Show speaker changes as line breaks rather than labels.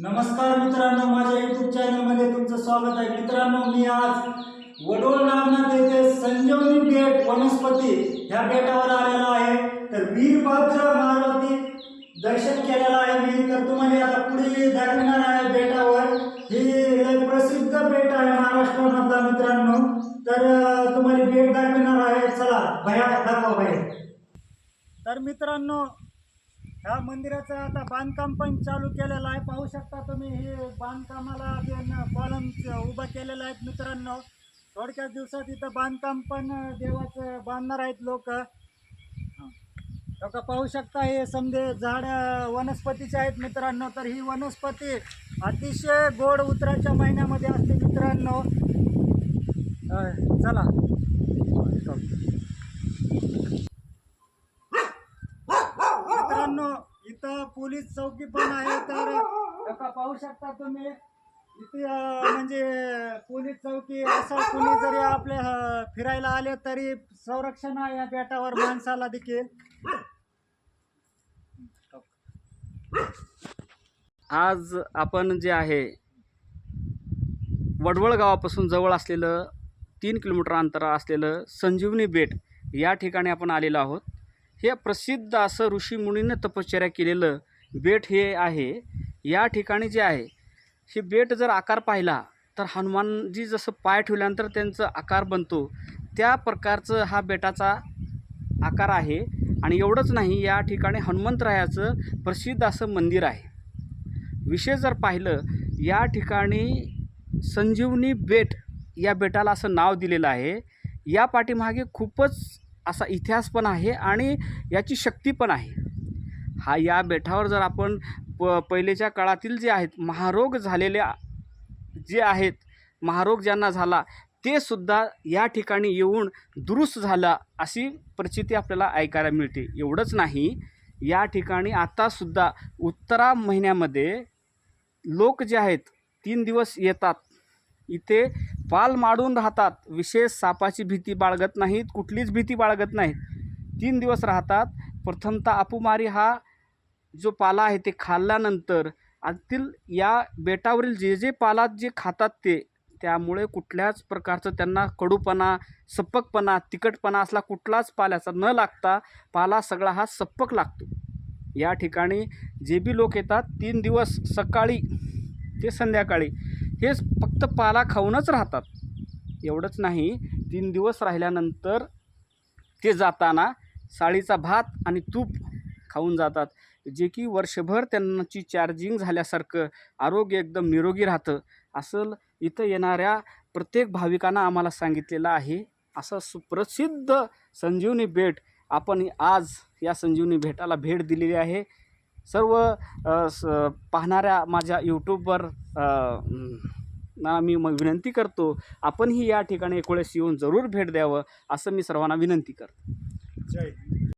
नमस्कार मित्रांनो माझ्या युट्यूब चॅनलमध्ये तुमचं स्वागत आहे. मित्रांनो मी आज वडोळ नागनाथ येथे संजीवनी बेट वनस्पती ह्या बेटावर आलेलो आहे. तर वीरभद्र मारुती दर्शन केलेलं आहे. मी तर तुम्हाला आता पुढे दाखवणार आहे बेटावर. हे प्रसिद्ध बेट आहे महाराष्ट्रामधला मित्रांनो. तर तुम्हाला बेट दाखवणार आहे. चला भया दाखवा भया. तर मित्रांनो ह्या मंदिराचं आता बांधकाम पण चालू केलेलं आहे. पाहू शकता तुम्ही हे बांधकामाला कॉलम उभा केलेलं आहेत मित्रांनो. थोडक्याच दिवसात इथं बांधकाम पण देवाचं बांधणार आहेत लोक. लोक पाहू शकता हे समजे झाड वनस्पतीचे आहेत मित्रांनो. तर ही वनस्पती अतिशय गोड उतराच्या महिन्यामध्ये असते मित्रांनो. चला. मित्रांनो इथं पोलीस चौकी पण आहे तर पाहू शकता तुम्ही इथे म्हणजे पोलीस चौकी असं कुणी जरी आपले फिरायला आले तरी संरक्षण आहे या बेटावर माणसाला देखील.
आज आपण जे आहे वडवळ गावापासून जवळ असलेलं तीन किलोमीटर अंतर असलेलं संजीवनी बेट या ठिकाणी आपण आलेलो आहोत. हे प्रसिद्ध असं ऋषीमुनीनं तपश्चर्या केलेलं बेट हे आहे. या ठिकाणी जे आहे हे बेट जर आकार पाहिला तर हनुमानजी जसं पाय ठेवल्यानंतर त्यांचं आकार बनतो त्या प्रकारचं हा बेटाचा आकार आहे. आणि एवढंच नाही या ठिकाणी हनुमंतरायाचं प्रसिद्ध असं मंदिर आहे. विशेष जर पाहिलं या ठिकाणी संजीवनी बेट या बेटाला असं नाव दिलेलं आहे. या पाठीमागे खूपच असा इतिहास पण आहे आणि याची शक्ती पण आहे. हा या बेटावर जर आपण प पहिलेच्या काळातील जे आहेत महारोग झालेल्या जे आहेत महारोग ज्यांना झाला ते सुद्धा या ठिकाणी येऊन दुरुस्त झाला अशी प्रचिती आपल्याला ऐकायला मिळते. एवढंच नाही या ठिकाणी आतासुद्धा उत्तरा महिन्यामध्ये लोक जे आहेत तीन दिवस येतात. इथे पाल माडून राहतात. विशेष सापाची भीती बाळगत नाहीत कुठलीच भीती बाळगत नाहीत. तीन दिवस राहतात. प्रथमतः अपुमारी हा जो पाला आहे ते खाल्ल्यानंतर आतील या बेटावरील जे जे पालात जे खातात ते त्यामुळे कुठल्याच प्रकारचं त्यांना कडूपणा सप्पकपणा तिखटपणा असला कुठलाच पाल्याचा न लागता पाला सगळा हा सप्पक लागतो. या ठिकाणी जे बी लोक येतात तीन दिवस सकाळी ते संध्याकाळी हे फक्त पाला खाऊनच राहतात. एवढंच नाही तीन दिवस राहिल्यानंतर ते जाताना साळीचा भात आणि तूप खाऊन जातात जे की वर्षभर त्यांची चार्जिंग झाल्यासारखं आरोग्य एकदम निरोगी राहतं. असं इथं येणाऱ्या प्रत्येक भाविकांना आम्हाला सांगितलेलं आहे. असं सुप्रसिद्ध संजीवनी बेट आपण आज या संजीवनी भेटाला भेट दिलेली आहे. सर्व स पाहणाऱ्या माझ्या यूट्यूबवर ना मी मग विनंती करतो आपणही या ठिकाणी एकोळेस येऊन जरूर भेट द्यावं असं मी सर्वांना विनंती करतो.
जय हिंद.